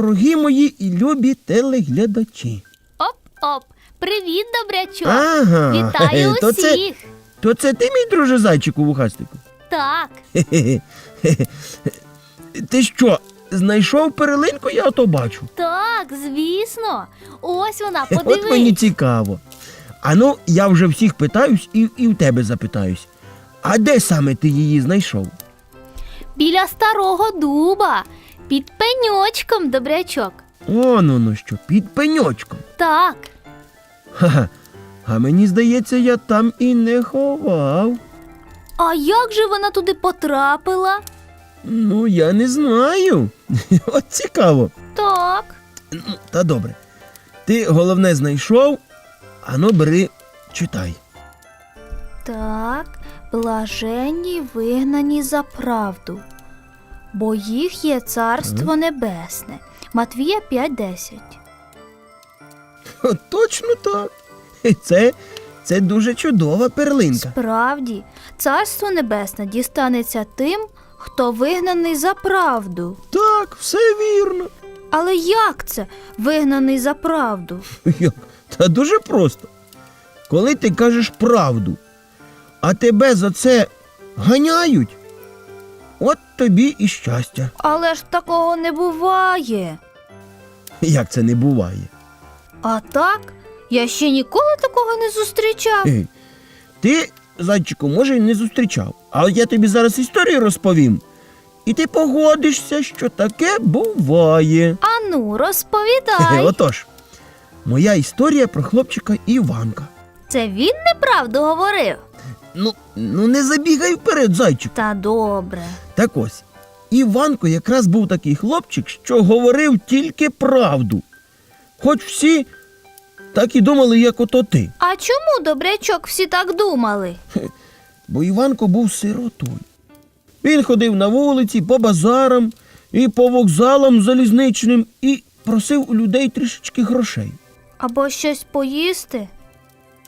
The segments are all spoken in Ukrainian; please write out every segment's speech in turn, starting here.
Дорогі мої і любі телеглядачі. Оп-оп. Привіт, добрячок. Ага, Вітаю то це- усіх. То це ти, мій друже зайчику вухастику? Так, Ти що, знайшов перлинку, я ото бачу. так, звісно. Ось вона, От мені цікаво. А ну, я вже всіх питаюсь і, і в тебе запитаюсь. А де саме ти її знайшов? Біля старого дуба. Під пеньочком, добрячок. Он воно що, під пеньочком. Так. Ха-ха. А мені здається, я там і не ховав. А як же вона туди потрапила? Ну, я не знаю. От цікаво. Так. Ну, та добре. Ти головне знайшов, ану бери, читай. Так, блаженні вигнані за правду, бо їх є царство небесне. Матвія 5.10. Точно так. Це, це дуже чудова перлинка. Справді, царство небесне дістанеться тим, хто вигнаний за правду. Так, все вірно. Але як це вигнаний за правду? Як? Та дуже просто. Коли ти кажеш правду, а тебе за це ганяють, от тобі і щастя. Але ж такого не буває. Як це не буває? А так, я ще ніколи такого не зустрічав. Ти, зайчику, може, й не зустрічав, але я тобі зараз історію розповім. І ти погодишся, що таке буває. Ану, розповідай. Отож, моя історія про хлопчика Іванка. Це він неправду говорив. Ну, ну не забігай вперед, зайчик. Та добре. Так ось, Іванко якраз був такий хлопчик, що говорив тільки правду. Хоч всі так і думали, як ото ти. А чому добрячок всі так думали? Бо Іванко був сиротою. Він ходив на вулиці, по базарам і по вокзалам залізничним і просив у людей трішечки грошей. Або щось поїсти?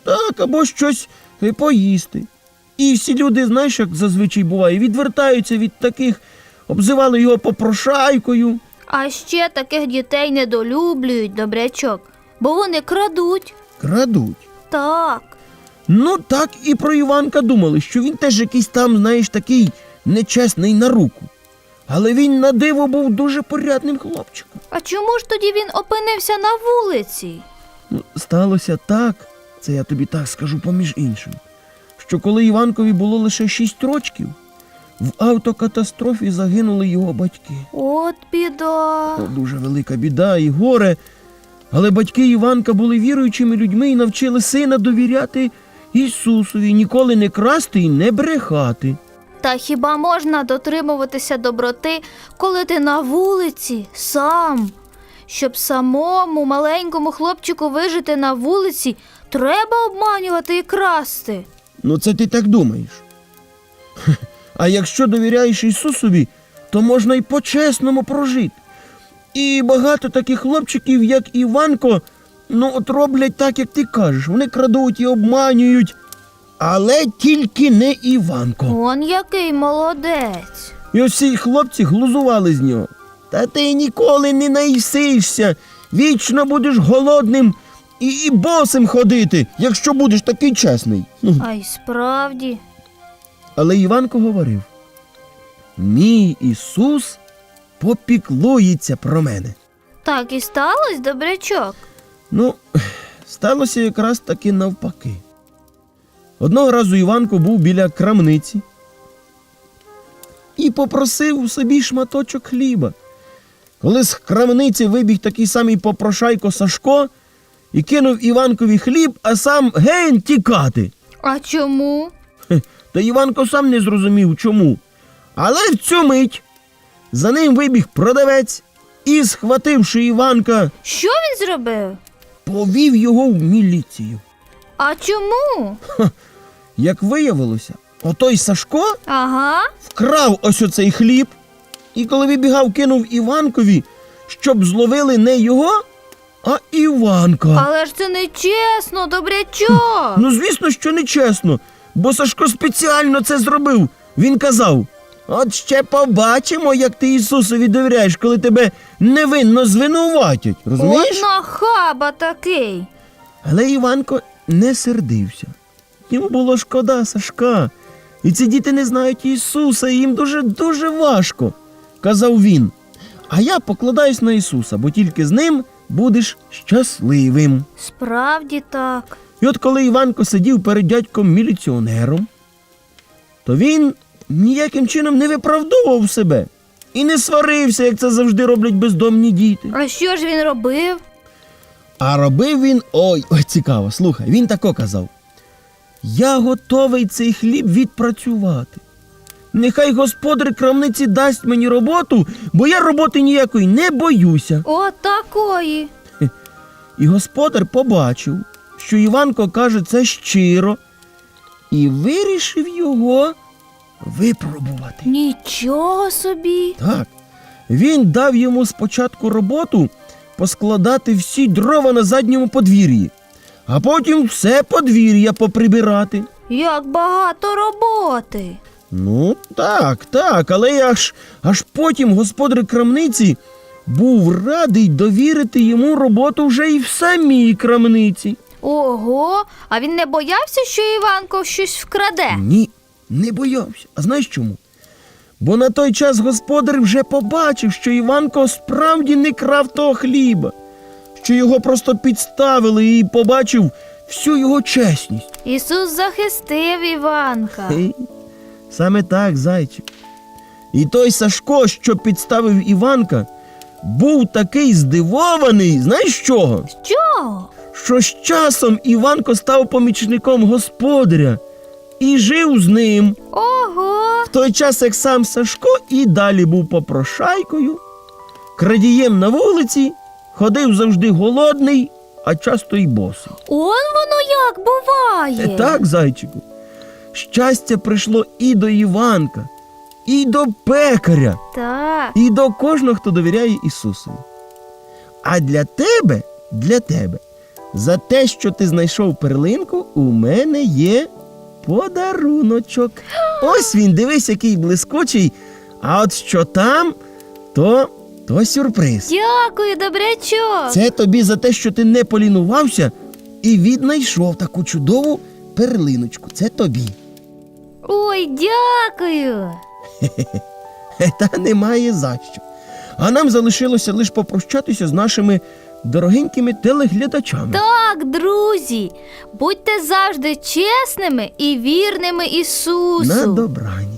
Так, або щось поїсти. І всі люди, знаєш, як зазвичай буває, відвертаються від таких, обзивали його попрошайкою. А ще таких дітей недолюблюють, добрячок, бо вони крадуть. Крадуть. Так. Ну, так і про Іванка думали, що він теж якийсь там, знаєш, такий нечесний на руку. Але він на диво був дуже порядним хлопчиком. А чому ж тоді він опинився на вулиці? Ну, сталося так, це я тобі так скажу поміж іншим, що коли Іванкові було лише шість рочків, в автокатастрофі загинули його батьки. От біда. О, дуже велика біда і горе. Але батьки Іванка були віруючими людьми і навчили сина довіряти Ісусові, ніколи не красти і не брехати. Та хіба можна дотримуватися доброти, коли ти на вулиці сам? Щоб самому маленькому хлопчику вижити на вулиці, треба обманювати і красти. Ну, це ти так думаєш. А якщо довіряєш Ісусові, то можна й по-чесному прожити. І багато таких хлопчиків, як Іванко, ну от роблять так, як ти кажеш. Вони крадуть і обманюють. Але тільки не Іванко. Он який молодець. І ось ці хлопці глузували з нього. Та ти ніколи не наїсишся, вічно будеш голодним і, і босим ходити, якщо будеш такий чесний. А й справді. Але Іванко говорив: Мій Ісус попіклується про мене. Так і сталося, добрячок. Ну, сталося якраз таки навпаки. Одного разу Іванко був біля крамниці і попросив у собі шматочок хліба. Коли з крамниці вибіг такий самий попрошайко Сашко і кинув Іванкові хліб, а сам ген тікати. А чому? Хе, Та Іванко сам не зрозумів, чому. Але в цю мить за ним вибіг продавець і, схвативши Іванка, Що він зробив? повів його в міліцію. А чому? Як виявилося, отой Сашко Ага. вкрав ось оцей хліб, і коли вибігав, кинув Іванкові, щоб зловили не його, а Іванка. Але ж це не чесно, добрячок. Ну, звісно, що нечесно, бо Сашко спеціально це зробив. Він казав: От ще побачимо, як ти Ісусові довіряєш, коли тебе невинно звинуватять. Розумієш? От нахаба такий. Але Іванко не сердився. Йому було шкода Сашка. І ці діти не знають Ісуса, і їм дуже дуже важко, казав він. А я покладаюсь на Ісуса, бо тільки з ним будеш щасливим. Справді так. І от коли Іванко сидів перед дядьком міліціонером, то він ніяким чином не виправдовував себе і не сварився, як це завжди роблять бездомні діти. А що ж він робив? А робив він. Ой, ой, цікаво, слухай, він тако казав: Я готовий цей хліб відпрацювати. Нехай господар крамниці дасть мені роботу, бо я роботи ніякої не боюся. От такої. І господар побачив, що Іванко каже це щиро, і вирішив його випробувати. Нічого собі. Так. Він дав йому спочатку роботу поскладати всі дрова на задньому подвір'ї, а потім все подвір'я поприбирати. Як багато роботи. Ну, так, так, але аж, аж потім господар крамниці був радий довірити йому роботу вже і в самій крамниці. Ого, а він не боявся, що Іванко щось вкраде. Ні, не боявся. А знаєш чому? Бо на той час господар вже побачив, що Іванко справді не крав того хліба, що його просто підставили і побачив всю його чесність. Ісус захистив Іванка. Саме так, зайчик. І той Сашко, що підставив Іванка, був такий здивований, знаєш чого? Що? Що з часом Іванко став помічником господаря і жив з ним. Ого. В той час, як сам Сашко і далі був попрошайкою, крадієм на вулиці, ходив завжди голодний, а часто й босий. Он воно як буває. Е, Так, зайчику. Щастя прийшло і до Іванка, і до пекаря, Так. і до кожного, хто довіряє Ісусові. А для тебе, для тебе, за те, що ти знайшов перлинку, у мене є подаруночок. Ось він, дивись, який блискучий. А от що там, то, то сюрприз. Дякую, добрячок. Це тобі за те, що ти не полінувався і віднайшов таку чудову перлиночку. Це тобі. Ой, дякую. Та немає за що. А нам залишилося лише попрощатися з нашими дорогенькими телеглядачами. Так, друзі, будьте завжди чесними і вірними Ісусу. На добраніч.